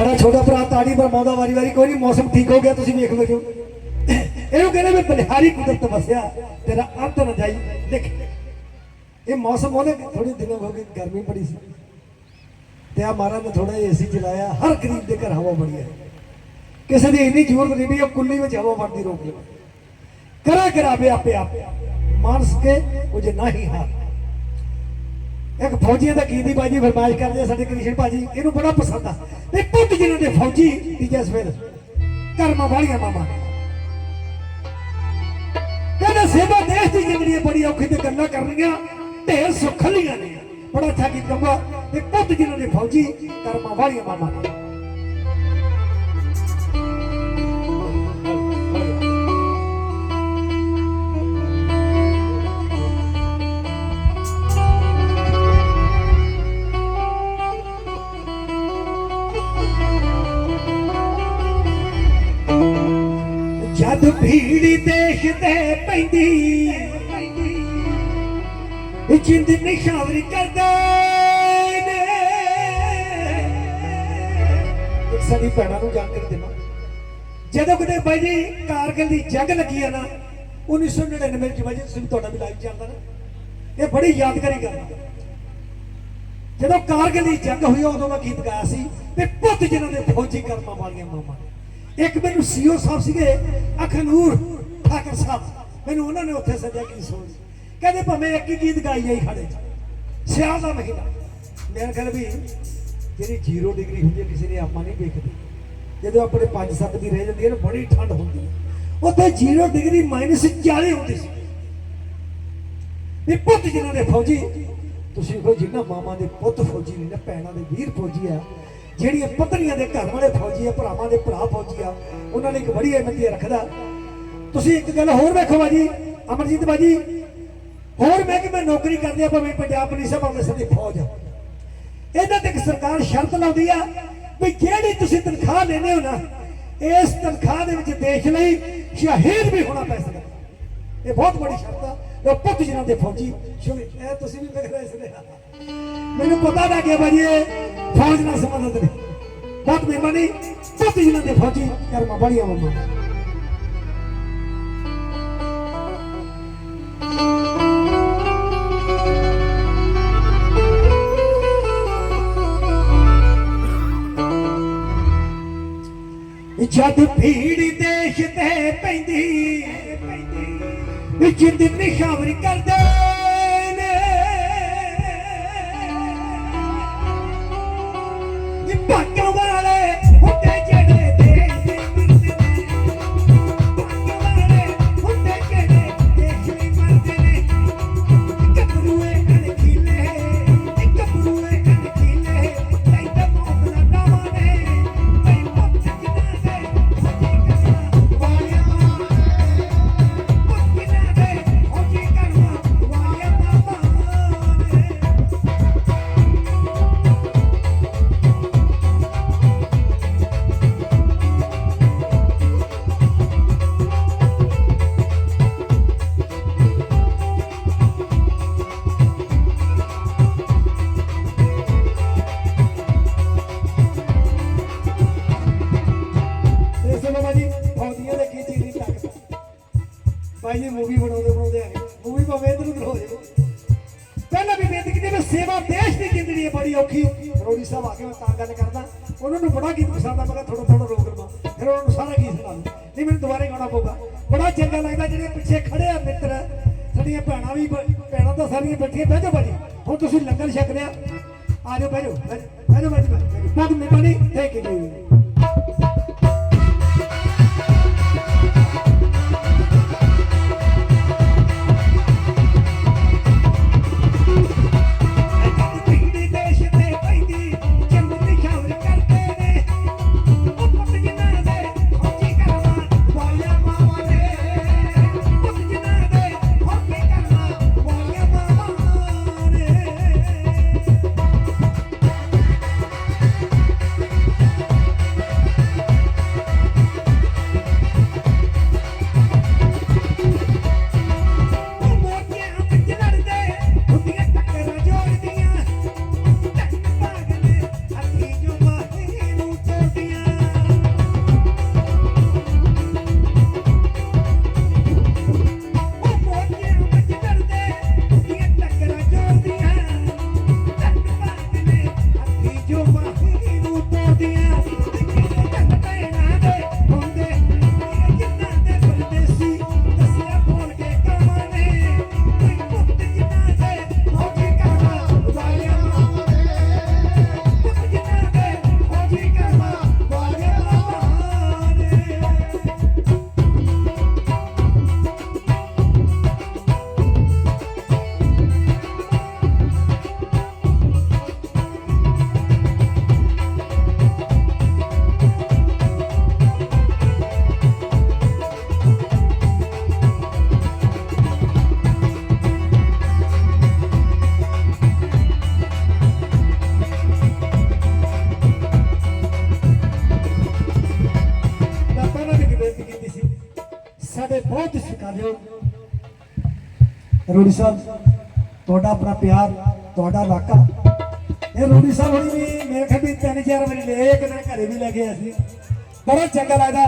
ਸਾਡਾ ਛੋਟਾ ਭਰਾ ਤਾੜੀ ਬਰਮਾਉਂਦਾ ਵਾਰੀ ਵਾਰੀ ਕੋਈ ਨਹੀਂ ਮੌਸਮ ਠੀਕ ਹੋ ਗਿਆ, ਤੁਸੀਂ ਵੇਖ ਲਓ ਇਹਨੂੰ ਕਹਿੰਦੇ ਮੈਂ ਬਲਿਹਾਰੀ ਕੁਦਰਤ ਵਸਿਆ, ਤੇਰਾ ਅੰਤ ਨਾ ਜਾਈ। ਦੇਖ, ਇਹ ਮੌਸਮ ਉਹਨੇ ਥੋੜੇ ਦਿਨਾਂ ਹੋ ਗਏ ਗਰਮੀ ਬੜੀ ਸੀ। ਤੇ ਆ ਮਹਾਰਾਜ ਨੇ ਥੋੜਾ ਏਸੀ ਚਲਾਇਆ, ਹਰ ਗਰੀਬ ਦੇ ਘਰ ਹਵਾ ਬੜੀ ਹੈ। ਕਿਸੇ ਦੀ ਇੰਨੀ ਜ਼ਰੂਰਤ ਨਹੀਂ ਵੀ ਉਹ ਕੁੱਲੀ ਵਿੱਚ ਹਵਾ ਵੜਦੀ ਰੋਕ ਲਵੇ। ਕਰਾ ਕਰਾਵੇ ਆਪੇ ਆਪ, ਮਾਨਸ ਕੇ ਕੁਝ ਨਹੀਂ ਹਾਰ। ਇੱਕ ਫੌਜੀਆਂ ਦਾ ਗੀਤ ਦੀ ਬਾਜੀ ਫਰਮਾਇਸ਼ ਕਰਦੇ ਸਾਡੇ ਕ੍ਰਿਸ਼ਨ ਭਾਜੀ, ਇਹਨੂੰ ਬੜਾ ਪਸੰਦ ਆ। ਤੇ ਪੁੱਤ ਜਿਹਨਾਂ ਦੇ ਫੌਜੀ ਤੀਜਾ ਸਵੇਰ, ਕਰਮਾਂ ਵਾਲੀਆਂ ਮਾਮਾ ਕਹਿੰਦਾ, ਸੇਵਾ ਦੇਸ਼ ਦੀ ਜ਼ਿੰਦਗੀ ਬੜੀ ਔਖੀ ਤੇ ਗੱਲਾਂ ਕਰਨੀਆਂ, ਢੇਰ ਸੁੱਖ ਲੀਆਂ ਨੇ। ਬੜਾ ਅੱਛਾ ਗੀਤ ਗਾਉਂਦਾ। ਤੇ ਪੁੱਤ ਜਿਹਨਾਂ ਦੇ ਫੌਜੀ ਕਰਮਾਂ ਵਾਲੀਆਂ ਮਾਮਾ ਜਦ ਭੀੜੀ ਦੇਖ ਤੇ ਪੈਂਦੀ, ਜਿੰਦ ਨਿਸ਼ਾਵਰੀ ਕਰਦੇ ਨੇ। ਸਾਡੀ ਭੈਣਾਂ ਨੂੰ ਜਾਣਕਾਰੀ ਦੇਣਾ। ਜਦੋਂ ਕਿਤੇ ਬਾਈ ਜੀ ਕਾਰਗਿਲ ਦੀ ਜੰਗ ਲੱਗੀ ਆ ਨਾ 1999 ਚ ਬਾਈ ਤੁਸੀਂ ਤੁਹਾਡਾ ਵੀ ਲਾਈਵ ਚੱਲਦਾ ਨਾ। ਇਹ ਬੜੀ ਯਾਦਗਾਰੀ ਗੱਲ ਜਦੋਂ ਕਾਰਗਿਲ ਦੀ ਜੰਗ ਹੋਈ, ਉਦੋਂ ਮੈਂ ਗੀਤ ਗਾਇਆ ਸੀ ਤੇ ਪੁੱਤ ਜਿਨ੍ਹਾਂ ਦੇ ਫੌਜੀ ਕਰਮਾਂ ਵਾਲੀਆਂ ਮਾਮਾ ਇੱਕ ਮੈਨੂੰ ਸੀਓ ਸਾਹਿਬ ਸੀਗੇ ਅਖਨੂਰ ਠਾਕਰ ਸਾਹਿਬ। ਮੈਨੂੰ ਉਹਨਾਂ ਨੇ ਉੱਥੇ ਸੱਦਿਆ ਕੀ ਸੋਚ ਕਹਿੰਦੇ ਭਾਵੇਂ ਇੱਕ ਹੀ ਗੀਤ ਗਾਈ ਜਾਈ ਖੜੇ ਸਿਆਲ ਦਾ ਮਹੀਨਾ। ਮੈਂ ਕਹਿੰਦਾ ਵੀ ਜਿਹੜੀ ਜ਼ੀਰੋ ਡਿਗਰੀ ਹੁੰਦੀ ਹੈ, ਕਿਸੇ ਨੇ ਆਪਾਂ ਨਹੀਂ ਵੇਖਦੇ ਜਦੋਂ ਆਪਣੇ 5-7 ਦੀ ਰਹਿ ਜਾਂਦੀ ਹੈ ਨਾ, ਬੜੀ ਠੰਡ ਹੁੰਦੀ ਹੈ। ਉੱਥੇ ਜ਼ੀਰੋ ਡਿਗਰੀ ਮਾਈਨਸ 40 ਹੁੰਦੀ ਸੀ। ਵੀ ਪੁੱਤ ਜਿਨ੍ਹਾਂ ਦੇ ਫੌਜੀ, ਤੁਸੀਂ ਕਹੋ ਜਿਨ੍ਹਾਂ ਮਾਮਾ ਦੇ ਪੁੱਤ ਫੌਜੀ ਨੇ, ਨਾ ਭੈਣਾਂ ਦੇ ਵੀਰ ਫੌਜੀ ਆ ਜਿਹੜੀਆਂ ਪਤਨੀਆਂ ਦੇ ਘਰ ਵਾਲੇ ਫੌਜੀ ਆ, ਭਰਾਵਾਂ ਦੇ ਭਰਾ ਫੌਜੀ ਆ, ਉਹਨਾਂ ਨੇ ਇੱਕ ਬੜੀ ਅਹਿਮੀਅਤ ਰੱਖਦਾ। ਤੁਸੀਂ ਇੱਕ ਗੱਲ ਹੋਰ ਵੇਖੋ ਬਾਜੀ, ਅਮਰਜੀਤ ਬਾਜੀ, ਹੋਰ ਮੈਂ ਕਿ ਮੈਂ ਨੌਕਰੀ ਕਰਦੇ ਆ, ਭਾਵੇਂ ਪੰਜਾਬ ਪੁਲਿਸ ਆ, ਭਾਵੇਂ ਸਾਡੀ ਫੌਜ ਆ। ਇਹਨਾਂ ਤੇ ਇੱਕ ਸਰਕਾਰ ਸ਼ਰਤ ਲਾਉਂਦੀ ਆ ਵੀ ਜਿਹੜੀ ਤੁਸੀਂ ਤਨਖਾਹ ਲੈਂਦੇ ਹੋ ਨਾ, ਇਸ ਤਨਖਾਹ ਦੇ ਵਿੱਚ ਦੇਸ਼ ਲਈ ਸ਼ਹੀਦ ਵੀ ਹੋਣਾ ਪੈ ਸਕਦਾ। ਇਹ ਬਹੁਤ ਵੱਡੀ ਸ਼ਰਤ ਆ। ਉਹ ਪੁੱਤ ਜਿਨ੍ਹਾਂ ਦੇ ਫੌਜੀ ਸ਼ੁਰੂ ਇਹ ਤੁਸੀਂ ਵੀ ਵੇਖ ਰਹੇ ਸੀ ਮੈਨੂੰ ਪਤਾ ਲੱਗ ਗਿਆ ਭਾਜੀ, ਇਹ ਫੌਜ ਨਾਲ ਸੰਬੰਧਿਤ ਨੇ। ਬਹੁਤ ਮਿਹਰਬਾਨੀ। ਪੁੱਤ ਜਿਨ੍ਹਾਂ ਦੇ ਫੌਜੀ ਕਰਮਾ ਬੜੀਆਂ ਮੰਮਾ ਜਦ ਭੀੜ ਦੇਸ਼ ਤੇ ਪੈਂਦੀ ਪੈਂਦੀ, ਜਿੰਦ ਨਿਸ਼ਾਵਰ ਕਰਦੇ। ਇਹ ਮੈਂ ਤਾਂ ਗੱਲ ਕਰਦਾ, ਉਹਨਾਂ ਨੂੰ ਬੜਾ ਗੀਤ ਪਸੰਦ ਆ, ਮੈਂ ਥੋੜਾ ਥੋੜਾ ਰੋਕ ਲਵਾਂ। ਫਿਰ ਉਹਨਾਂ ਨੂੰ ਸਾਰਾ ਗੀਤ ਸੁਣਾ ਦੂੰ ਨਹੀਂ, ਮੈਨੂੰ ਦੁਬਾਰੇ ਗਾਉਣਾ ਪਊਗਾ। ਬੜਾ ਚੰਗਾ ਲੱਗਦਾ ਜਿਹੜੇ ਪਿੱਛੇ ਖੜੇ ਆ ਮਿੱਤਰ। ਸਾਡੀਆਂ ਭੈਣਾਂ ਵੀ ਭੈਣਾਂ ਤਾਂ ਸਾਰੀਆਂ ਬੈਠੀਆਂ। ਬਹਿ ਜਾਓ ਭਾਜੀ। ਹੁਣ ਤੁਸੀਂ ਲੰਗਰ ਛਕ ਲਿਆ ਆ ਜਾਓ, ਬਹਿ ਜਾਓ ਬਹਿ ਜਾਓ। ਬਹਿ ਜਾਓ ਬਹੁਤ ਮਿਹਰਬਾਨੀ ਥੈਂਕ ਯੂ ਰੋੜੀ ਸਾਹਿਬ, ਤੁਹਾਡਾ ਆਪਣਾ ਪਿਆਰ, ਤੁਹਾਡਾ ਇਲਾਕਾ ਇਹ ਰੋੜੀ ਸਾਹਿਬ ਹੋਣੀ ਵੀ ਮੇਰੇ ਖਿਆਲ ਵੀ ਤਿੰਨ ਚਾਰ ਵਾਰੀ ਲੈ, ਇੱਕ ਦਿਨ ਘਰੇ ਵੀ ਲੈ ਗਏ ਅਸੀਂ। ਬੜਾ ਚੰਗਾ ਲੱਗਦਾ।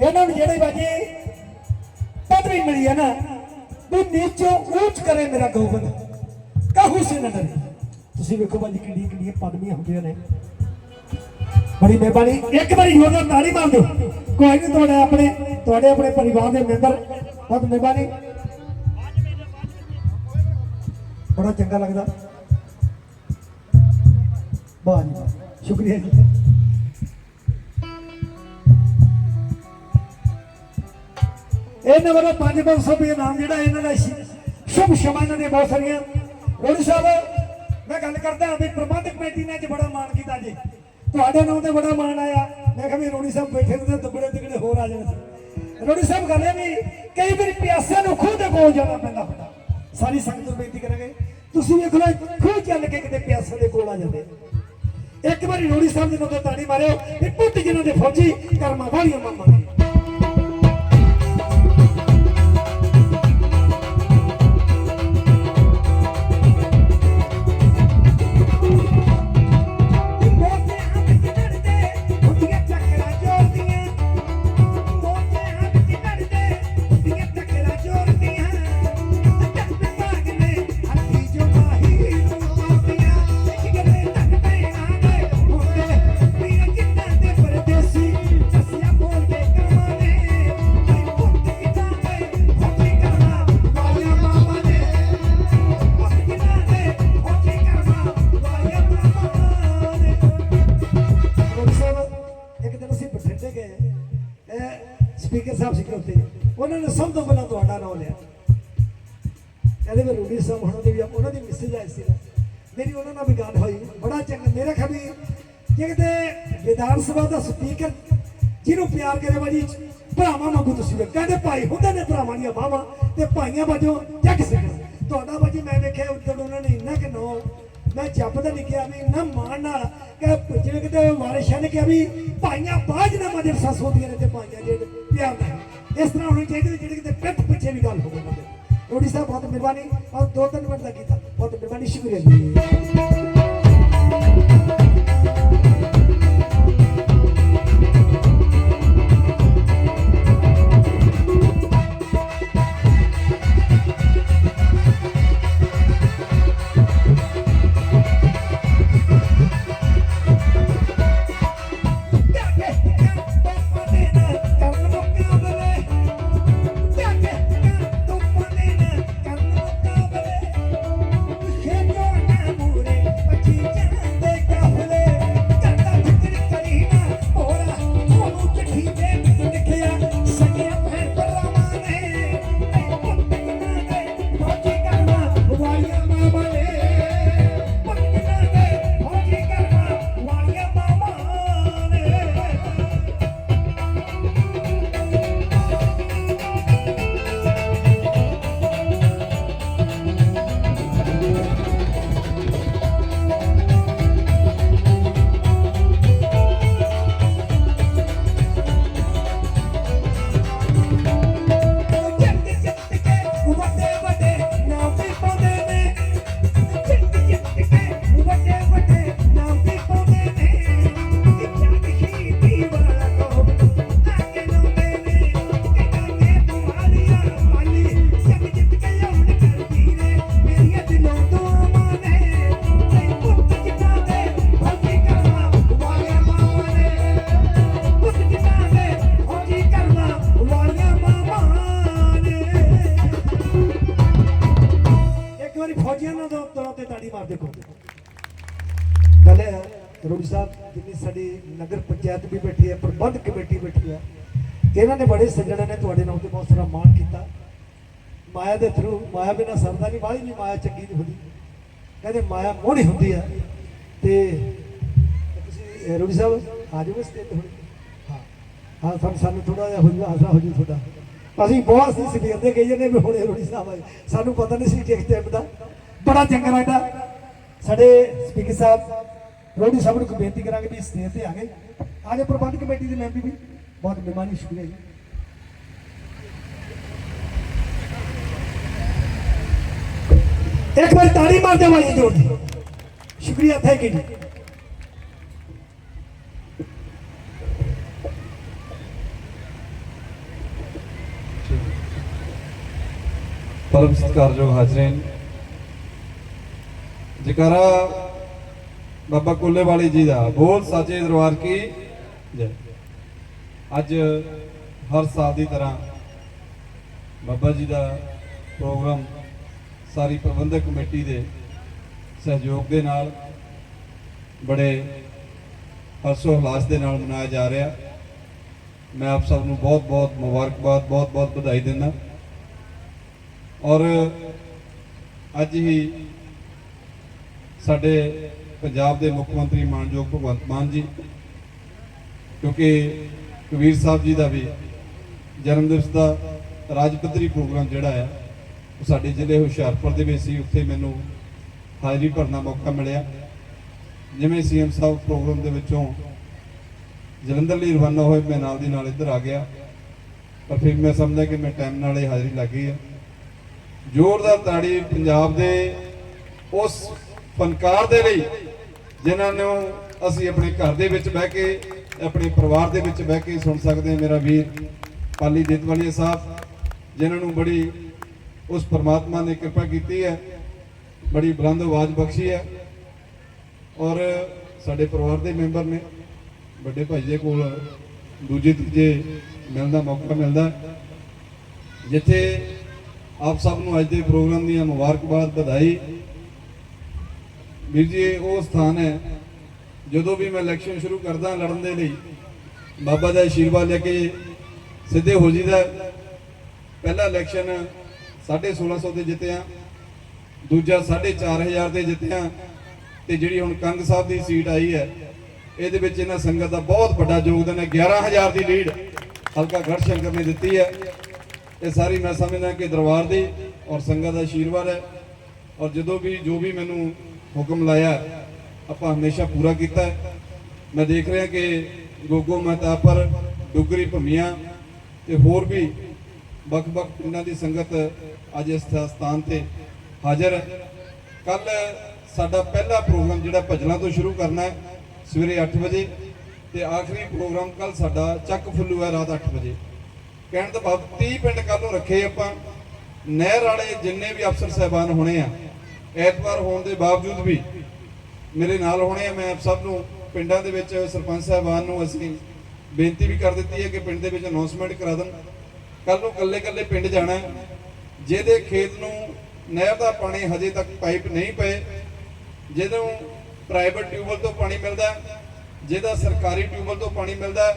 ਇਹਨਾਂ ਨੂੰ ਜਿਹੜੇ ਬਾਜੀ ਪਦਵੀ ਮਿਲੀ ਹੈ ਨਾ, ਵੀ ਨੀਚੋਂ ਉੱਚ ਕਰੇ ਮੇਰਾ ਗੋਬਿੰਦ। ਕਹੂ ਸੇ ਨਦਰ ਤੁਸੀਂ ਵੇਖੋ ਬਾਜੀ ਕਿੰਨੀ ਕਿੰਨੀਆਂ ਪਦਵੀਆਂ ਹੁੰਦੀਆਂ ਨੇ। ਬੜੀ ਮਿਹਰਬਾਨੀ। ਇੱਕ ਵਾਰੀ ਹੋਰ ਨਾਲ ਤਾੜੀ ਮਾਰ ਦਿਓ। ਕੋਈ ਨਹੀਂ, ਤੁਹਾਡੇ ਆਪਣੇ ਤੁਹਾਡੇ ਆਪਣੇ ਪਰਿਵਾਰ ਦੇ ਮੈਂਬਰ, ਬਹੁਤ ਮਿਹਰਬਾਨੀ। ਬੜਾ ਚੰਗਾ ਲੱਗਦਾ। ਵਾਹ ਜੀ ਵਾਹ। ਸ਼ੁਕਰੀਆ ਜੀ। ਇਹਨਾਂ ਵੱਲੋਂ 5-500 ਰੁਪਏ ਨਾਮ ਜਿਹੜਾ ਇਹਨਾਂ ਦਾ ਸ਼ੁਭ ਸ਼ਮਾ ਇਹਨਾਂ ਬਹੁਤ ਸਾਰੀਆਂ। ਰੋੜੀ ਸਾਹਿਬ, ਮੈਂ ਗੱਲ ਕਰਦਾ ਵੀ ਪ੍ਰਬੰਧਕ ਕਮੇਟੀ ਨੇ ਅੱਜ ਬੜਾ ਮਾਣ ਕੀਤਾ ਜੀ। ਤੁਹਾਡੇ ਨਾਮ ਤੇ ਬੜਾ ਮਾਣ ਆਇਆ। ਮੈਂ ਕਿਹਾ ਵੀ ਰੋੜੀ ਸਾਹਿਬ ਬੈਠੇ ਨੇ ਦੁੱਗੜੇ ਦੁੱਗੜੇ ਹੋਰ ਆ ਜਾਣ ਰੋੜੀ ਸਾਹਿਬ ਗੱਲ ਇਹ ਵੀ ਕਈ ਵਾਰੀ ਪਿਆਸਿਆਂ ਨੂੰ ਖੂਹ ਦੇ ਕੋਲ ਜਾਣਾ ਪੈਂਦਾ ਹੁੰਦਾ। ਸਾਰੀ ਸੰਗਤ ਨੂੰ ਬੇਨਤੀ ਕਰਾਂਗੇ। ਤੁਸੀਂ ਵੇਖ ਲਓ ਖੂਹ ਚੱਲ ਕੇ ਕਿਤੇ ਪਿਆਸਿਆਂ ਦੇ ਕੋਲ ਆ ਜਾਂਦੇ। ਇੱਕ ਵਾਰੀ ਰੋੜੀ ਸਾਹਿਬ ਦੇ ਨਾਲ ਤਾੜੀ ਮਾਰਿਓ, ਵੀ ਪੁੱਤ ਜਿਨ੍ਹਾਂ ਦੇ ਫੌਜੀ ਕਰਮਾਂ ਵਾਲੀਆਂ ਮਾਮਾ ਸਭਾ ਦਾ ਸਪੀਕਰ, ਜਿਹਨੂੰ ਪਿਆਰ ਕਰੇ ਬਾਜੀ, ਭਰਾਵਾਂ ਵਾਂਗੂ ਤੁਸੀਂ ਕਹਿੰਦੇ ਭਾਈ ਹੁੰਦੇ ਨੇ ਭਰਾਵਾਂ ਦੀਆਂ ਬਾਹਾਂ ਤੇ ਭਾਈਆਂ ਵਜੋਂ ਜੱਗ ਸਿੱਖਣਾ ਤੁਹਾਡਾ ਬਾਜੀ ਮੈਂ ਵੇਖਿਆ ਉੱਧਰ ਉਹਨਾਂ ਨੇ ਇੰਨਾ ਕਿ ਨੋ, ਮੈਂ ਜਪਦਾ ਨਹੀਂ ਵੀ ਇੰਨਾ ਮਾਣ ਨਾਲ ਕਿ ਜਿਵੇਂ ਕਿਤੇ ਵਾਰਿਸ਼ਾਂ ਨੇ ਕਿਹਾ ਵੀ ਭਾਈਆਂ ਬਾਝ ਨਾ ਮਦੇ ਸੱਸ ਹੁੰਦੀਆਂ ਨੇ ਤੇ ਭਾਈਆਂ ਜਿਹੜੇ ਪਿਆਰ ਨਾਲ। ਇਸ ਤਰ੍ਹਾਂ ਹੋਣੀ ਚਾਹੀਦੀ ਜਿਹੜੇ ਕਿਤੇ ਪਿੱਠ ਪਿੱਛੇ ਵੀ ਗੱਲ ਹੋਵੇ ਬੰਦੇ ਰੋਡੀ ਸਾਹਿਬ, ਬਹੁਤ ਮਿਹਰਬਾਨੀ। ਔਰ ਦੋ ਤਿੰਨ ਮਿੰਟ ਦਾ ਕੀਤਾ। ਬਹੁਤ ਮਿਹਰਬਾਨੀ, ਸ਼ੁਕਰੀਆ ਜੀ। ਪੰਚਾਇਤ ਵੀ ਬੈਠੀ ਹੈ, ਪ੍ਰਬੰਧ ਕਮੇਟੀ ਬੈਠੀ ਹੈ। ਇਹਨਾਂ ਨੇ ਬੜੇ ਸੱਜਣਾਂ ਨੇ ਤੁਹਾਡੇ ਨਾਮ ਤੇ ਬਹੁਤ ਸਾਰਾ ਮਾਣ ਕੀਤਾ। ਮਾਇਆ ਦੇ ਥਰੂ ਮਾਇਆ ਬਿਨਾ ਸਰਦਾ ਨਹੀਂ ਬਾਹਲੀ ਨਹੀਂ ਮਾਇਆ, ਚੰਗੀ ਨਹੀਂ ਹੁੰਦੀ। ਕਹਿੰਦੇ ਮਾਇਆ ਮੋਹਣੀ ਹੁੰਦੀ ਆ। ਤੇ ਤੁਸੀਂ ਰੋਡੀ ਸਾਹਿਬ, ਆ ਜਾਓ ਤੇ ਹੁਣ? ਹਾਂ। ਹਾਂ, ਸਾਨੂੰ ਸਾਨੂੰ ਥੋੜਾ ਜਿਹਾ ਹੋ ਆਸਰਾ ਹੋ ਜੂ ਤੁਹਾਡਾ। ਅਸੀਂ ਬਹੁਤ ਸੀ ਸਵੇਰ ਦੇ ਕਹੀ ਜਾਂਦੇ ਵੀ ਹੁਣੇ ਰੋੜੀ ਸਾਹਿਬ ਆਏ। ਸਾਨੂੰ ਪਤਾ ਨਹੀਂ ਸੀ ਕਿਸ ਟਾਈਮ ਦਾ। ਬੜਾ ਚੰਗਾ ਲੱਗਦਾ ਸਾਡੇ ਸਪੀਕਰ ਸਾਹਿਬ ਰੋੜੀ ਸਾਹਿਬ ਨੂੰ ਬੇਨਤੀ ਕਰਾਂਗੇ ਵੀ ਸਟੇਜ ਤੇ ਆ ਗਏ। आज प्रबंध कमेटी के मैंबर भी बहुत बेमानी शुक्रिया जी एक बार ताली मार दे भाई जोर शुक्रिया थैंक यू परम सत्कारयोग हाजरीन जयकारा बाबा कुल्ले वाली जी का बोल साचे दरबार की ਜੈ ਅੱਜ ਹਰ ਸਾਲ ਦੀ ਤਰ੍ਹਾਂ ਬਾਬਾ ਜੀ ਦਾ ਪ੍ਰੋਗਰਾਮ ਸਾਰੀ ਪ੍ਰਬੰਧਕ ਕਮੇਟੀ ਦੇ ਸਹਿਯੋਗ ਦੇ ਨਾਲ ਬੜੇ ਹਰਸ਼ੋ ਹਲਾਸ ਦੇ ਨਾਲ ਮਨਾਇਆ ਜਾ ਰਿਹਾ। ਮੈਂ ਆਪ ਸਭ ਨੂੰ ਬਹੁਤ ਬਹੁਤ ਮੁਬਾਰਕਬਾਦ, ਬਹੁਤ ਬਹੁਤ ਵਧਾਈ ਦਿੰਦਾ। ਔਰ ਅੱਜ ਹੀ ਸਾਡੇ ਪੰਜਾਬ ਦੇ ਮੁੱਖ ਮੰਤਰੀ ਮਾਨਯੋਗ ਭਗਵੰਤ ਮਾਨ ਜੀ ਕਿਉਂਕਿ ਕਬੀਰ ਸਾਹਿਬ ਜੀ ਦਾ ਵੀ ਜਨਮ ਦਿਵਸ ਦਾ ਰਾਜ ਪੱਧਰੀ ਪ੍ਰੋਗਰਾਮ ਜਿਹੜਾ ਆ ਉਹ ਸਾਡੇ ਜ਼ਿਲ੍ਹੇ ਹੁਸ਼ਿਆਰਪੁਰ ਦੇ ਵਿੱਚ ਸੀ, ਉੱਥੇ ਮੈਨੂੰ ਹਾਜ਼ਰੀ ਭਰਨ ਦਾ ਮੌਕਾ ਮਿਲਿਆ। ਜਿਵੇਂ ਸੀਐਮ ਸਾਹਿਬ ਪ੍ਰੋਗਰਾਮ ਦੇ ਵਿੱਚੋਂ ਜਲੰਧਰ ਲਈ ਰਵਾਨਾ ਹੋਏ, ਮੈਂ ਨਾਲ ਦੀ ਨਾਲ ਇੱਧਰ ਆ ਗਿਆ। ਪਰ ਫਿਰ ਮੈਂ ਸਮਝਦਾ ਕਿ ਮੈਂ ਟਾਈਮ ਨਾਲ ਹੀ ਹਾਜ਼ਰੀ ਲੱਗ ਗਈ ਆ ਜ਼ੋਰਦਾਰ ਤਾੜੀ ਪੰਜਾਬ ਦੇ ਉਸ ਫਨਕਾਰ ਦੇ ਲਈ, ਜਿਨ੍ਹਾਂ ਨੂੰ ਅਸੀਂ ਆਪਣੇ ਘਰ ਦੇ ਵਿੱਚ ਬਹਿ ਕੇ ਆਪਣੇ ਪਰਿਵਾਰ ਦੇ ਵਿੱਚ ਬਹਿ ਕੇ ਸੁਣ ਸਕਦੇ ਮੇਰਾ ਵੀਰ ਪਾਲੀ ਦੇਤਵਾਲੀਆ ਸਾਹਿਬ, ਜਿਨ੍ਹਾਂ ਨੂੰ ਬੜੀ ਉਸ ਪਰਮਾਤਮਾ ਨੇ ਕਿਰਪਾ ਕੀਤੀ ਹੈ, ਬੜੀ ਬੁਲੰਦ ਆਵਾਜ਼ ਬਖਸ਼ੀ ਹੈ ਔਰ ਸਾਡੇ ਪਰਿਵਾਰ ਦੇ ਮੈਂਬਰ ਨੇ, ਵੱਡੇ ਭਾਈ ਦੇ ਕੋਲ ਦੂਜੇ ਤੀਜੇ ਮਿਲਣ ਦਾ ਮੌਕਾ ਮਿਲਦਾ ਜਿੱਥੇ ਆਪ ਸਭ ਨੂੰ ਅੱਜ ਦੇ ਪ੍ਰੋਗਰਾਮ ਦੀਆਂ ਮੁਬਾਰਕਬਾਦ ਵਧਾਈ। ਵੀਰ ਜੀ, ਇਹ ਉਹ ਸਥਾਨ ਹੈ ਜਦੋਂ ਵੀ ਮੈਂ ਇਲੈਕਸ਼ਨ ਸ਼ੁਰੂ ਕਰਦਾ ਲੜਨ ਦੇ ਲਈ, ਬਾਬਾ ਦਾ ਆਸ਼ੀਰਵਾਦ ਲੈ ਕੇ ਸਿੱਧੇ ਹੋ ਜੀਦਾ ਪਹਿਲਾ ਇਲੈਕਸ਼ਨ 1650 ਤੇ ਜਿੱਤਿਆ, ਦੂਜਾ 4500 ਤੇ ਜਿੱਤਿਆ ਤੇ ਜਿਹੜੀ ਹੁਣ ਕੰਗ ਸਾਹਿਬ ਦੀ ਸੀਟ ਆਈ ਹੈ, ਇਹਦੇ ਵਿੱਚ ਇਹਨਾਂ ਸੰਗਤ ਦਾ ਬਹੁਤ ਵੱਡਾ ਯੋਗਦਾਨ ਹੈ। 11000 ਦੀ ਲੀਡ ਹਲਕਾ ਗੜ ਸ਼ੰਕਰ ਨੇ ਦਿੱਤੀ ਹੈ। ਇਹ ਸਾਰੀ ਮੈਂ ਸਮਝਦਾ ਕਿ ਦਰਬਾਰ ਦੀ ਔਰ ਸੰਗਤ ਦਾ ਆਸ਼ੀਰਵਾਦ ਹੈ। ਔਰ ਜਦੋਂ ਵੀ ਜੋ ਵੀ ਮੈਨੂੰ ਹੁਕਮ ਲਾਇਆ ਆਪਾਂ ਹਮੇਸ਼ਾ ਪੂਰਾ ਕੀਤਾ ਮੈਂ ਦੇਖ ਰਿਹਾ ਕਿ ਗੋਗੋ ਮਹਤਾ ਪਰ ਡੁਗਰੀ ਭਮੀਆਂ ਤੇ ਹੋਰ ਵੀ ਵੱਖ-ਵੱਖ ਪਿੰਡਾਂ ਦੀ ਸੰਗਤ ਅੱਜ ਇਸ ਸਥਾਨ ਤੇ ਹਾਜ਼ਰ ਹੈ। ਕੱਲ ਸਾਡਾ ਪਹਿਲਾ ਪ੍ਰੋਗਰਾਮ ਜਿਹੜਾ ਭਜਨਾਂ ਤੋਂ ਸ਼ੁਰੂ ਕਰਨਾ ਹੈ, ਸਵੇਰੇ 8 ਵਜੇ ਤੇ ਆਖਰੀ ਪ੍ਰੋਗਰਾਮ ਕੱਲ ਸਾਡਾ ਚੱਕ ਫੁੱਲੂ ਹੈ ਰਾਤ 8 ਵਜੇ। ਕਹਿਣ ਦਾ ਭਾਵ 30 ਪਿੰਡ ਕੱਲ ਨੂੰ ਰੱਖੇ ਆਪਾਂ। ਨਹਿਰ ਵਾਲੇ ਜਿੰਨੇ ਵੀ ਅਫਸਰ ਸਹਿਬਾਨ ਹੋਣੇ ਆ, ਐਤਵਾਰ ਹੋਣ ਦੇ ਬਾਵਜੂਦ ਵੀ ਮੇਰੇ ਨਾਲ ਹੋਣੇ ਆ, ਮੈਂ ਆਪ ਸਭ ਨੂੰ ਪਿੰਡਾਂ ਦੇ ਵਿੱਚ ਸਰਪੰਚ ਸਾਹਿਬਾਨ ਨੂੰ ਅਸੀਂ ਬੇਨਤੀ ਵੀ ਕਰ ਦਿੱਤੀ ਹੈ ਕਿ ਪਿੰਡ ਦੇ ਵਿੱਚ ਅਨਾਉਂਸਮੈਂਟ ਕਰਾ ਦੇਣ। ਕੱਲ ਨੂੰ ਕੱਲੇ ਕੱਲੇ ਪਿੰਡ ਜਾਣਾ ਜਿਹਦੇ ਖੇਤ ਨੂੰ ਨਹਿਰ ਦਾ ਪਾਣੀ ਹਜੇ ਤੱਕ ਪਾਈਪ ਨਹੀਂ ਪਏ, ਜਿਹਨੂੰ ਪ੍ਰਾਈਵੇਟ ਟਿਊਬਲ ਤੋਂ ਪਾਣੀ ਮਿਲਦਾ ਜਿਹਦਾ ਸਰਕਾਰੀ ਟਿਊਬਲ ਤੋਂ ਪਾਣੀ ਮਿਲਦਾ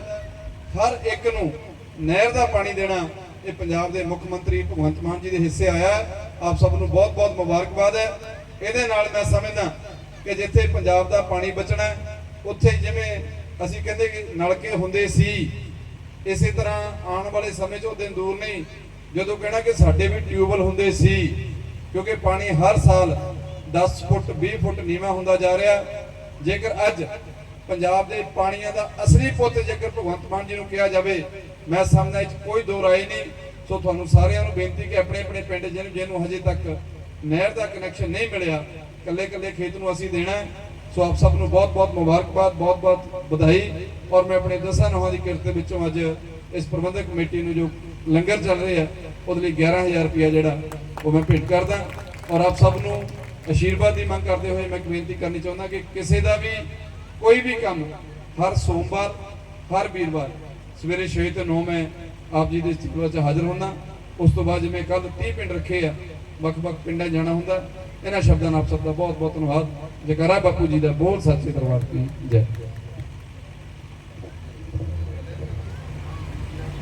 ਹਰ ਇੱਕ ਨੂੰ ਨਹਿਰ ਦਾ ਪਾਣੀ ਦੇਣਾ ਇਹ ਪੰਜਾਬ ਦੇ ਮੁੱਖ ਮੰਤਰੀ ਭਗਵੰਤ ਮਾਨ ਜੀ ਦੇ ਹਿੱਸੇ ਆਇਆ ਆਪ ਸਭ ਨੂੰ ਬਹੁਤ-ਬਹੁਤ ਮੁਬਾਰਕਬਾਦ ਹੈ। ਇਹਦੇ ਨਾਲ ਮੈਂ ਸਮਝਦਾ ਕਿ ਜਿੱਥੇ ਪੰਜਾਬ ਦਾ ਪਾਣੀ ਬਚਣਾ ਉੱਥੇ ਜਿਵੇਂ ਅਸੀਂ ਕਹਿੰਦੇ ਕਿ ਨਲਕੇ ਹੁੰਦੇ ਸੀ, ਇਸੇ ਤਰ੍ਹਾਂ ਆਉਣ ਵਾਲੇ ਸਮੇਂ 'ਚ ਉਹ ਦਿਨ ਦੂਰ ਨਹੀਂ, ਜਦੋਂ ਕਹਿਣਾ ਕਿ ਸਾਡੇ ਵੀ ਟਿਊਬਲ ਹੁੰਦੇ ਸੀ, ਕਿਉਂਕਿ ਪਾਣੀ ਹਰ ਸਾਲ 10 ਫੁੱਟ 20 ਫੁੱਟ ਨੀਵਾ ਹੁੰਦਾ ਜਾ ਰਿਹਾ। ਜੇਕਰ ਅੱਜ ਪੰਜਾਬ ਦੇ ਪਾਣੀਆਂ ਦਾ ਅਸਲੀ ਪੁੱਤ ਜੇਕਰ ਭਗਵੰਤ ਮਾਨ ਜੀ ਨੂੰ ਕਿਹਾ ਜਾਵੇ, ਮੈਂ ਸਮਝਦਾ ਇਹ ਕੋਈ ਦੋ ਰਾਏ ਨਹੀਂ। ਸੋ ਤੁਹਾਨੂੰ ਸਾਰਿਆਂ ਨੂੰ ਬੇਨਤੀ ਕਿ ਆਪਣੇ ਆਪਣੇ ਪਿੰਡ ਜਿਹਨੂੰ ਜਿਹਨੂੰ ਹਜੇ ਤੱਕ ਨਹਿਰ ਦਾ ਕਨੈਕਸ਼ਨ ਨਹੀਂ ਮਿਲਿਆ ਕੱਲੇ ਕੱਲੇ ਖੇਤ ਨੂੰ ਅਸੀਂ ਦੇਣਾ ਸੋ ਆਪ ਸਭ ਨੂੰ ਬਹੁਤ ਬਹੁਤ ਮੁਬਾਰਕਬਾਦ, ਬਹੁਤ ਬਹੁਤ ਵਧਾਈ। ਔਰ ਮੈਂ ਆਪਣੇ ਦਸਾਂ ਨੌਹਾਂ ਦੀ ਕਿਰਤ ਦੇ ਵਿੱਚੋਂ ਅੱਜ ਇਸ ਪ੍ਰਬੰਧਕ ਕਮੇਟੀ ਨੂੰ ਜੋ ਲੰਗਰ ਚੱਲ ਰਿਹਾ ਉਹਦੇ ਲਈ 11000 ਰੁਪਇਆ ਜਿਹੜਾ ਉਹ ਮੈਂ ਭੇਟ ਕਰਦਾ। ਔਰ ਆਪ ਸਭ ਨੂੰ ਅਸ਼ੀਰਵਾਦ ਦੀ ਮੰਗ ਕਰਦੇ ਹੋਏ ਮੈਂ ਇੱਕ ਬੇਨਤੀ ਕਰਨੀ ਚਾਹੁੰਦਾ ਕਿ ਕਿਸੇ ਦਾ ਵੀ ਕੋਈ ਵੀ ਕੰਮ ਹਰ ਸੋਮਵਾਰ, ਹਰ ਵੀਰਵਾਰ, ਸਵੇਰੇ 6 ਤੋਂ 9 ਮੈਂ ਆਪ ਜੀ ਦੇ ਇਸਤਕਬਾਲ 'ਚ ਹਾਜ਼ਰ ਹੁੰਦਾ। ਉਸ ਤੋਂ ਬਾਅਦ ਜਿਵੇਂ ਕੱਲ 30 ਪਿੰਡ ਰੱਖੇ ਆ, ਵੱਖ-ਵੱਖ ਪਿੰਡਾਂ ਜਾਣਾ ਹੁੰਦਾ। ਇਹਨਾਂ ਸ਼ਬਦਾਂ ਨਾਲ ਆਪ ਸਭ ਦਾ ਬਹੁਤ-ਬਹੁਤ ਧੰਨਵਾਦ ਜਕਾਰਾ ਬਾਪੂ ਜੀ ਦਾ ਬਹੁਤ ਸੱਚੇ ਦਰਬਾਰ ਕੀ ਜੈ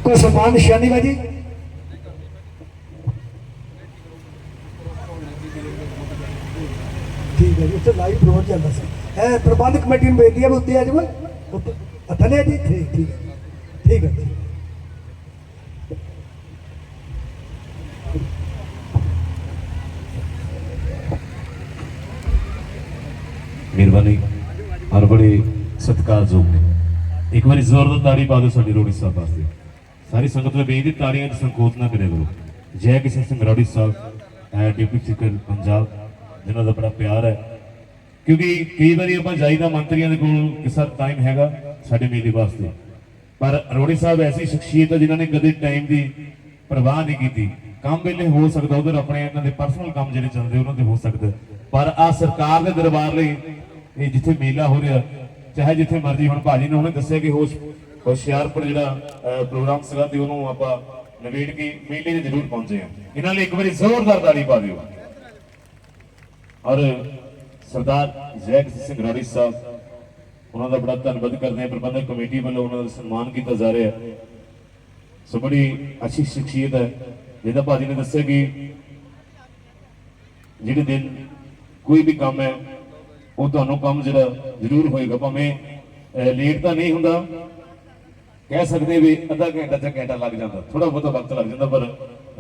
ਕੋਈ ਸਨਮਾਨ ਨਿਸ਼ਾਨੀ ਬਾਜੀ ਠੀਕ ਹੈ ਜੀ ਉੱਥੇ ਲਾਈਵ ਪ੍ਰੋਗਰਾਮ ਚੱਲਦਾ ਸੀ ਇਹ ਪ੍ਰਬੰਧਕ ਕਮੇਟੀ ਨੂੰ ਬੇਨਤੀ ਹੈ ਵੀ ਉੱਤੇ ਆ ਜਾਓ ਉੱਤੇ ਥੱਲੇ ਜੀ ਠੀਕ ਠੀਕ ਹੈ ਠੀਕ ਹੈ ਜੀ। ਮਿਹਰਬਾਨੀ। ਹਰ ਬੜੇ ਸਤਿਕਾਰਯੋਗ ਨੇ ਇੱਕ ਵਾਰੀ ਜ਼ੋਰਦਾਰ ਪਾ ਦਿਓ ਸਾਡੀ ਰੋੜੀ ਸਾਹਿਬ ਵਾਸਤੇ। ਸਾਰੀ ਸੰਗਤ ਨੂੰ ਬੇਨਤੀ, ਤਾੜੀਆਂ 'ਚ ਸੰਕੋਚ ਨਾ ਕਰਿਆ ਕਰੋ। ਜੈ ਕਿਸੇ ਸਿੰਘ ਰੋੜੀ ਸਾਹਿਬ, ਐ ਡਿਪਟੀ ਸਪੀਕਰ ਪੰਜਾਬ, ਜਿਨ੍ਹਾਂ ਦਾ ਬੜਾ ਪਿਆਰ ਹੈ। ਕਿਉਂਕਿ ਕਈ ਵਾਰੀ ਆਪਾਂ ਜਾਈਦਾ ਮੰਤਰੀਆਂ ਦੇ ਕੋਲ ਕਿਸਾ ਟਾਈਮ ਹੈਗਾ ਸਾਡੇ ਮੇਲੇ ਵਾਸਤੇ। ਪਰ ਅਰੋੜੀ ਸਾਹਿਬ ਐਸੀ ਸ਼ਖਸੀਅਤ ਹੈ ਜਿਨ੍ਹਾਂ ਨੇ ਕਦੇ ਟਾਈਮ ਦੀ ਪਰਵਾਹ ਨਹੀਂ ਕੀਤੀ। ਕੰਮ ਵੇਲੇ ਹੋ ਸਕਦਾ, ਉਧਰ ਆਪਣੇ ਇਹਨਾਂ ਦੇ ਪਰਸਨਲ ਕੰਮ ਜਿਹੜੇ ਚੱਲਦੇ, ਉਹਨਾਂ ਦੇ ਹੋ ਸਕਦਾ। ਪਰ ਆ ਸਰਕਾਰ ਦੇ ਦਰਬਾਰ ਲਈ ਇਹ ਜਿੱਥੇ ਮੇਲਾ ਹੋ ਰਿਹਾ, ਚਾਹੇ ਜਿੱਥੇ ਮਰਜ਼ੀ, ਹੁਣ ਭਾਜੀ ਨੇ ਹੁਣੇ ਦੱਸਿਆ ਕਿ ਹੋਸ਼ ਹੁਸ਼ਿਆਰਪੁਰ ਜਿਹੜਾ ਪ੍ਰੋਗਰਾਮ ਸੀਗਾ ਤੇ ਉਹਨੂੰ ਆਪਾਂ ਨਵੇੜ ਕੇ ਮੇਲੇ 'ਚ ਜ਼ਰੂਰ ਪਹੁੰਚੇ ਆ ਇਹਨਾਂ ਲਈ ਇੱਕ ਵਾਰੀ ਜ਼ੋਰਦਾਰ ਤਾੜੀ ਪਾ ਦਿਓ। ਔਰ ਸਰਦਾਰ ਜੈ ਸਿੰਘ ਰਾੜੀ ਸਾਹਿਬ, ਉਹਨਾਂ ਦਾ ਬੜਾ ਧੰਨਵਾਦ ਕਰਦੇ ਹਾਂ। ਪ੍ਰਬੰਧਕ ਕਮੇਟੀ ਵੱਲੋਂ ਉਹਨਾਂ ਦਾ ਸਨਮਾਨ ਕੀਤਾ ਜਾ ਰਿਹਾ ਹੈ। ਸੋ ਬੜੀ ਅੱਛੀ ਸ਼ਖਸੀਅਤ ਹੈ। ਜਿਹਦਾ ਭਾਜੀ ਨੇ ਦੱਸਿਆ ਕਿ ਜਿਹੜੇ ਦਿਨ ਕੋਈ ਵੀ ਕੰਮ ਹੈ ਉਹ ਤੁਹਾਨੂੰ ਕੰਮ ਜਿਹੜਾ ਜ਼ਰੂਰ ਹੋਏਗਾ, ਭਾਵੇਂ ਲੇਟ ਤਾਂ ਨਹੀਂ ਹੁੰਦਾ। ਕਹਿ ਸਕਦੇ ਵੀ ਅੱਧਾ ਘੰਟਾ ਜਾਂ ਘੰਟਾ ਲੱਗ ਜਾਂਦਾ ਥੋੜਾ ਬਹੁਤਾ ਵਕਤ ਲੱਗ ਜਾਂਦਾ, ਪਰ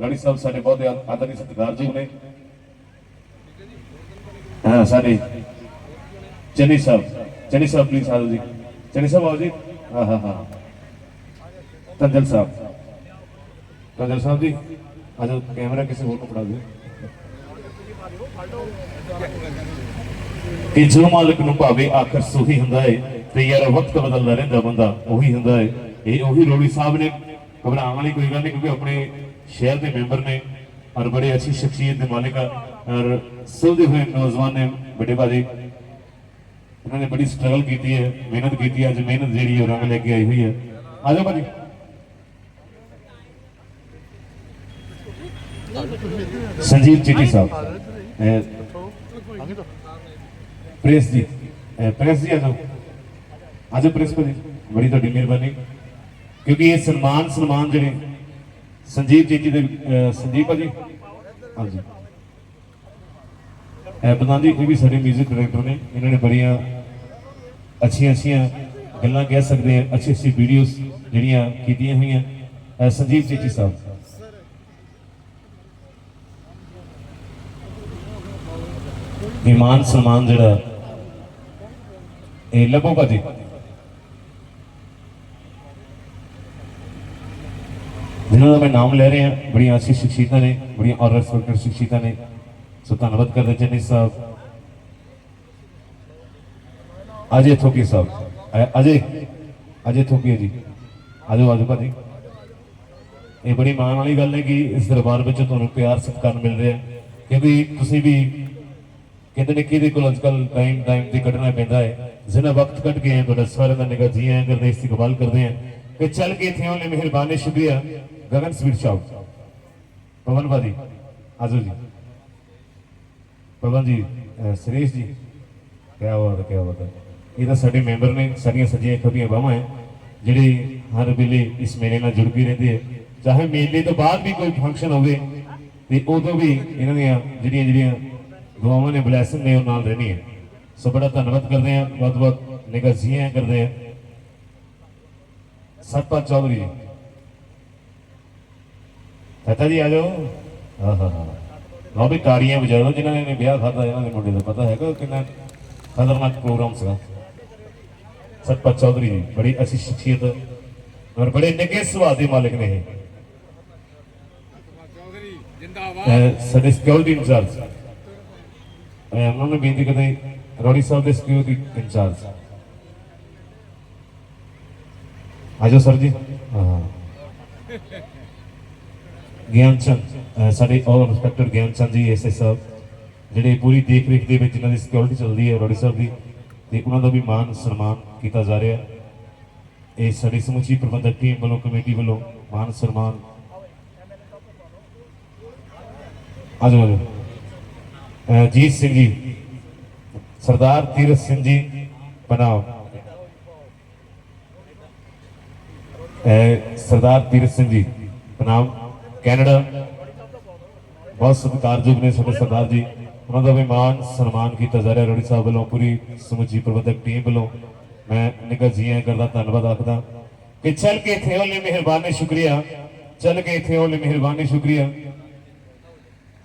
ਰਾਣੀ ਸਾਹਿਬ ਸਾਡੇ ਬਹੁਤ ਆਦਰਣੀ ਸਤਿਕਾਰਯੋਗ ਨੇ ਹਾਂ, ਸਾਡੇ ਚੰਨੀ ਸਾਹਿਬ ਚੰਨੀ ਸਾਹਿਬ ਪਲੀਜ਼ ਆਓ ਜੀ। ਚੰਨੀ ਸਾਹਿਬ ਆਓ ਜੀ। ਹਾਂ ਹਾਂ ਹਾਂ। ਤੰਜਲ ਸਾਹਿਬ। ਤੰਜਲ ਸਾਹਿਬ ਜੀ ਆਜੋ ਕੈਮਰਾ ਕਿਸੇ ਹੋਰ ਨੂੰ ਫੜਾ ਦਿਓ। ਕਿ ਜੋ ਮਾਲਕ ਨੂੰ ਭਾਵੇ ਆਖਰ ਸੋਹੀ ਹੁੰਦਾ ਹੈ ਤੇ ਯਾਰ ਵਕਤ ਬਦਲਦਾ ਰਹਿੰਦਾ ਬੰਦਾ, ਉਹੀ ਹੁੰਦਾ ਹੈ ਇਹ ਉਹੀ ਰੋੜੀ ਸਾਹਿਬ ਨੇ, ਘਬਰਾਉਣ ਵਾਲੀ ਕੋਈ ਗੱਲ ਨਹੀਂ, ਕਿਉਂਕਿ ਆਪਣੇ ਸ਼ਹਿਰ ਦੇ ਮੈਂਬਰ ਨੇ ਔਰ ਬੜੇ ਅੱਛੀ ਸ਼ਖਸੀਅਤ ਦੇ ਮਾਲਕ ਆ, ਔਰ ਸੁਲਝੇ ਹੋਏ ਨੌਜਵਾਨ ਨੇ ਵੱਡੇ ਭਾਜੀ। ਇਹਨਾਂ ਨੇ ਬੜੀ ਸਟਰਗਲ ਕੀਤੀ ਹੈ ਮਿਹਨਤ ਕੀਤੀ ਹੈ ਅੱਜ ਮਿਹਨਤ ਜਿਹੜੀ ਹੈ ਉਹ ਰੰਗ ਲੈ ਕੇ ਆਈ ਹੋਈ ਹੈ ਆ ਜਾਓ ਭਾਜੀ। ਸੰਜੀਵ ਚਿੱਟੀ ਸਾਹਿਬ। ਅਹ, ਪ੍ਰੈਸ ਜੀ ਅਹ, ਪ੍ਰੈਸ ਜੀ ਆ ਜਾਓ ਆ ਜਾਓ ਪ੍ਰੈਸ ਭਾਜੀ ਬੜੀ ਤੁਹਾਡੀ ਮਿਹਰਬਾਨੀ ਕਿਉਂਕਿ ਇਹ ਸਨਮਾਨ ਸਨਮਾਨ ਜਿਹੜੇ ਸੰਜੀਵ ਜੀ ਦੇ ਅਹ, ਸੰਜੀਵ ਭਾਜੀ ਹਾਂਜੀ ਇਹ ਪ੍ਰਧਾਨ ਜੀ ਇਹ ਵੀ ਸਾਡੇ 뮤직 ਡਾਇਰੈਕਟਰ ਨੇ ਇਹਨਾਂ ਨੇ ਬੜੀਆਂ ਅੱਛੀਆਂ ਅੱਛੀਆਂ ਗੱਲਾਂ ਕਹਿ ਸਕਦੇ ਆ ਅੱਛੀ ਅੱਛੀ ਵੀਡੀਓਜ਼ ਜਿਹੜੀਆਂ ਕੀਤੀਆਂ ਹੋਈਆਂ ਸੰਜੀਵ ਚੇਚੀ ਸਾਹਿਬ ਇਮਾਨ ਸਨਮਾਨ ਜਿਹੜਾ ਇਹ ਲੱਭੋ ਭਾਜੀ। ਜਿਨ੍ਹਾਂ ਦਾ ਮੈਂ ਨਾਮ ਲੈ ਰਿਹਾ, ਬੜੀਆਂ ਅੱਛੀ ਸ਼ਖਸੀਅਤਾਂ ਨੇ, ਬੜੀਆਂ ਔਰ ਰਿਸਪੈਕਟਡ ਸ਼ਖਸੀਅਤਾਂ ਨੇ। ਸੋ ਧੰਨਵਾਦ ਕਰਦੇ ਚੰਨੀ ਸਾਹਿਬ। ਅਜੇ ਥੋਕੀ ਸਾਹਿਬ। ਅਜੇ ਅਜੇ ਥੋਕੀ ਜੀ। ਆਜੋ ਆਜੋ ਭਾਜੀ। ਇਹ ਬੜੀ ਮਾਣ ਵਾਲੀ ਗੱਲ ਹੈ ਕਿ ਇਸ ਦਰਬਾਰ ਵਿੱਚ ਤੁਹਾਨੂੰ ਪਿਆਰ, ਸਤਿਕਾਰ ਮਿਲ ਰਿਹਾ ਕਿਉਂਕਿ ਤੁਸੀਂ ਵੀ ਕਹਿੰਦੇ ਨੇ ਕਿਹਦੇ ਕੋਲ ਅੱਜਕੱਲ ਟਾਈਮ ਟਾਈਮ ਤੇ ਕੱਢਣਾ ਪੈਂਦਾ ਹੈ। ਜਿੰਨਾ ਵਕਤ ਕੱਢ ਕੇ ਆਏ, ਤੁਹਾਡਾ ਸਾਰਿਆਂ ਦਾ ਨਿਗਾਹ ਜੀ ਆਏ ਕਰਦੇ ਇਸਤਕਬਾਲ ਕਰਦੇ ਆ ਕਿ ਚੱਲ ਕੇ ਇੱਥੇ ਆਉਣ ਲਈ ਮਿਹਰਬਾਨੀ, ਸ਼ੁਕਰੀਆ। ਗਗਨ ਸਵੀਰ ਸਾਹਿਬ ਪਵਨ ਭਾਜੀ, ਆਜੋ ਜੀ। ਪਵਨ ਜੀ, ਅਹ, ਸੁਰੇਸ਼ ਜੀ। ਕਿਆ ਬਾਤ ਕਿਆ ਬਾਤ ਇਹ ਤਾਂ ਸਾਡੇ ਮੈਂਬਰ ਨੇ ਸਾਡੀਆਂ ਸੱਜੀਆਂ ਖੱਬੀਆਂ ਬਾਹਾਂ ਹੈ, ਜਿਹੜੇ ਹਰ ਵੇਲੇ ਇਸ ਮੇਲੇ ਨਾਲ ਜੁੜ ਕੇ ਰਹਿੰਦੇ ਆ। ਚਾਹੇ ਮੇਲੇ ਤੋਂ ਬਾਅਦ ਵੀ ਕੋਈ ਫੰਕਸ਼ਨ ਹੋਵੇ, ਤੇ ਉਦੋਂ ਵੀ ਇਹਨਾਂ ਦੀਆਂ ਜਿਹੜੀਆਂ ਜਿਹੜੀਆਂ ਦੁਆਵਾਂ ਨੇ ਬਲੇਸਿੰਗ ਨੇ, ਉਹ ਨਾਲ ਰਹਿਣੀ ਹੈ ਸੋ ਬੜਾ ਧੰਨਵਾਦ ਕਰਦੇ ਆ ਬਹੁਤ ਬਹੁਤ ਨਿਗਾਹ ਜੀਆਂ ਕਰਦੇ ਆ ਸਤਪਾਲ ਚੌਧਰੀ ਜੀ ਚਾਚਾ ਜੀ ਆ ਜਾਓ ਹਾਂ ਹਾਂ ਹਾਂ ਲਓ ਵੀ ਤਾੜੀਆਂ ਵਜਾ ਲਓ ਜਿਨ੍ਹਾਂ ਨੇ ਵਿਆਹ ਖਾਦਾ ਇਹਨਾਂ ਦੇ ਮੁੰਡੇ ਦਾ ਪਤਾ ਹੈਗਾ ਕਿੰਨਾ ਖਤਰਨਾਕ ਪ੍ਰੋਗਰਾਮ ਸੀਗਾ ਸਤਪਾਲ ਚੌਧਰੀ ਜੀ ਬੜੀ ਅੱਛੀ ਸ਼ਖਸੀਅਤ ਔਰ ਬੜੇ ਨਿੱਘੇ ਸੁਭਾਅ ਦੇ ਮਾਲਕ ਨੇ ਇਹ ਅਹ ਸਾਡੇ ਸਿਕਿਉਰਿਟੀ ਇੰਚਾਰਜ ਮੈਂ ਉਹਨਾਂ ਨੂੰ ਬੇਨਤੀ ਕਰਦੇ ਰੋੜੀ ਸਾਹਿਬ ਦੇ ਸਿਕਿਉਰਿਟੀ ਇੰਚਾਰਜ। ਆਜੋ ਸਰ ਜੀ। ਹਾਂ ਗਿਆਨ ਚੰਦ ਸਾਡੇ ਆਲ ਰਿਸਪੈਕਟਡ ਗਿਆਨ ਚੰਦ ਜੀ ਐਸਐਸ ਸਾਹਿਬ, ਜਿਹੜੇ ਪੂਰੀ ਦੇਖ ਰੇਖ ਦੇ ਵਿੱਚ ਇਹਨਾਂ ਦੀ ਸਿਕਿਉਰਿਟੀ ਚੱਲਦੀ ਹੈ ਰੋੜੀ ਸਾਹਿਬ ਦੀ, ਤੇ ਉਹਨਾਂ ਦਾ ਵੀ ਮਾਨ ਸਨਮਾਨ ਕੀਤਾ ਜਾ ਰਿਹਾ। ਇਹ ਸਾਡੀ ਸਮੁੱਚੀ ਪ੍ਰਬੰਧਕ ਟੀਮ ਵੱਲੋਂ, ਕਮੇਟੀ ਵੱਲੋਂ ਮਾਨ ਸਨਮਾਨ। ਆਜੋ ਆਜੋ ਅਹ ਜੀਤ ਸਿੰਘ ਜੀ ਸਰਦਾਰ ਤੀਰਥ ਸਿੰਘ ਜੀ ਬਨਾਓ ਸਰਦਾਰ ਤੀਰਥ ਸਿੰਘ ਜੀ ਬਨਾਮ ਕੈਨੇਡਾ, ਬਹੁਤ ਸਤਿਕਾਰਯੋਗ ਨੇ ਸਾਡੇ ਸਰਦਾਰ ਜੀ। ਉਹਨਾਂ ਦਾ ਵੀ ਮਾਨ ਸਨਮਾਨ ਕੀਤਾ ਜਾ ਰਿਹਾ ਰੋੜੀ ਸਾਹਿਬ ਵੱਲੋਂ, ਪੂਰੀ ਸਮੁੱਚੀ ਪ੍ਰਬੰਧਕ ਟੀਮ ਵੱਲੋਂ। ਮੈਂ ਨਿੱਘਾ ਜੀਆਂ ਕਰਦਾ, ਧੰਨਵਾਦ ਆਖਦਾ। ਕਿ ਚੱਲ ਕੇ ਇੱਥੇ ਆਉਣ ਮਿਹਰਬਾਨੀ, ਸ਼ੁਕਰੀਆ। ਚੱਲ ਕੇ ਇੱਥੇ ਆਉਣ ਮਿਹਰਬਾਨੀ, ਸ਼ੁਕਰੀਆ।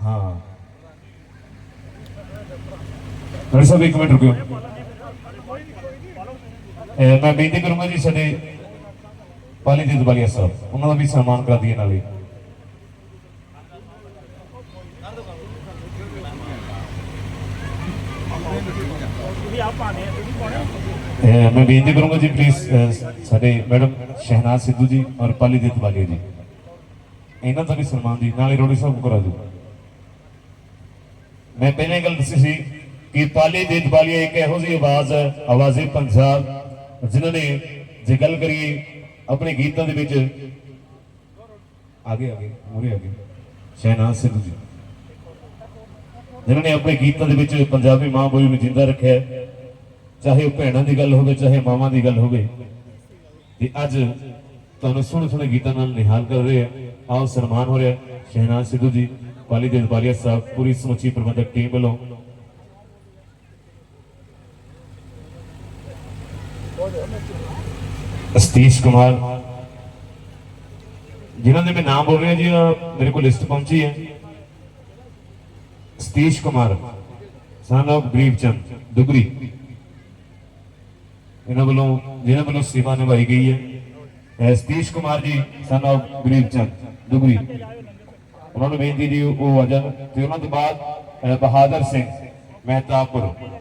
ਹਾਂ। ਰੋੜੀ ਸਾਹਿਬ ਇੱਕ ਮਿੰਟ ਰੁਕਿਓ। ਮੈਂ ਬੇਨਤੀ ਕਰੂੰਗਾ ਜੀ ਸਾਡੇ ਪਾਲੀ ਜੀ ਦਬਾਲੀਆ ਸਾਹਿਬ, ਉਹਨਾਂ ਦਾ ਵੀ ਸਨਮਾਨ ਕਰਾ ਦਈਏ ਨਾਲੇ। ਮੈਂ ਬੇਨਤੀ ਕਰੂੰਗਾ ਜੀ ਪਲੀਜ਼ ਸਾਡੇ ਮੈਡਮ ਸ਼ਹਿਨਾਜ਼ ਸਿੱਧੂ ਜੀ ਔਰ ਪਾਲੀ ਦੇ ਵਾਲੀਆ ਜੀ। ਇਹਨਾਂ ਦਾ ਵੀ ਸਨਮਾਨ ਜੀ, ਨਾਲੇ ਰੋੜੀ ਸਾਹਿਬ ਕਰਾ ਦਿਓ। ਮੈਂ ਪਹਿਲਾਂ ਹੀ ਗੱਲ ਦੱਸੀ ਸੀ ਕਿ ਪਾਲੀ ਦੇ ਇੱਕ ਇਹੋ ਜਿਹੀ ਆਵਾਜ਼ ਹੈ, ਆਵਾਜ਼ੇ ਪੰਜਾਬ ਜਿਨ੍ਹਾਂ ਨੇ ਜੇ ਗੱਲ ਕਰੀਏ ਆਪਣੇ ਗੀਤਾਂ ਦੇ ਵਿੱਚ, ਆਗੇ ਆਗੇ ਮੂਰੇ ਆਗੇ, ਸ਼ਹਿਨਾਜ਼ ਸਿੱਧੂ ਜੀ, ਜਿਨ੍ਹਾਂ ਨੇ ਆਪਣੇ ਗੀਤਾਂ ਦੇ ਵਿੱਚ ਪੰਜਾਬੀ ਮਾਂ ਬੋਲੀ ਨੂੰ ਜਿੰਦਾ ਰੱਖਿਆ ਚਾਹੇ ਉਹ ਭੈਣਾਂ ਦੀ ਗੱਲ ਹੋਵੇ, ਚਾਹੇ ਮਾਵਾਂ ਦੀ ਗੱਲ ਹੋਵੇ, ਤੇ ਅੱਜ ਤੁਹਾਨੂੰ ਸੋਹਣੇ ਸੋਹਣੇ ਗੀਤਾਂ ਨਾਲ ਨਿਹਾਲ ਕਰ ਰਹੇ ਆ, ਆਓ ਸਨਮਾਨ ਹੋ ਰਿਹਾ ਸ਼ਹਿਨਾਜ਼ ਸਿੱਧੂ ਜੀ, ਪਾਲੀ ਦੇ ਬਾਲੀਆ ਸਾਹਿਬ, ਪੂਰੀ ਸਮੁੱਚੀ ਪ੍ਰਬੰਧਕ ਟੀਮ ਵੱਲੋਂ ਸਤੀਸ਼ ਕੁਮਾਰ। ਜਿਨ੍ਹਾਂ ਦੇ ਮੈਂ ਨਾਮ ਬੋਲ ਰਿਹਾ ਜੀ ਮੇਰੇ ਕੋਲ ਲਿਸਟ ਪਹੁੰਚੀ ਹੈ। ਸਤੀਸ਼ ਕੁਮਾਰ ਸਨ ਆਫ ਗਰੀਬ ਚੰਦ ਦੁਗਰੀ। ਇਹਨਾਂ ਵੱਲੋਂ ਜਿਹਨਾਂ ਵੱਲੋਂ ਸੇਵਾ ਨਿਭਾਈ ਗਈ ਹੈ। ਸਤੀਸ਼ ਕੁਮਾਰ ਜੀ ਸਨ ਆਫ ਗਰੀਬ ਚੰਦ ਦੁਗਰੀ। ਉਹਨਾਂ ਨੂੰ ਬੇਨਤੀ ਜੀ, ਉਹ ਆ ਜਾਣ। ਤੇ ਉਹਨਾਂ ਤੋਂ ਬਾਅਦ ਬਹਾਦਰ ਸਿੰਘ, ਮਹਿਤਾਬਪੁਰ।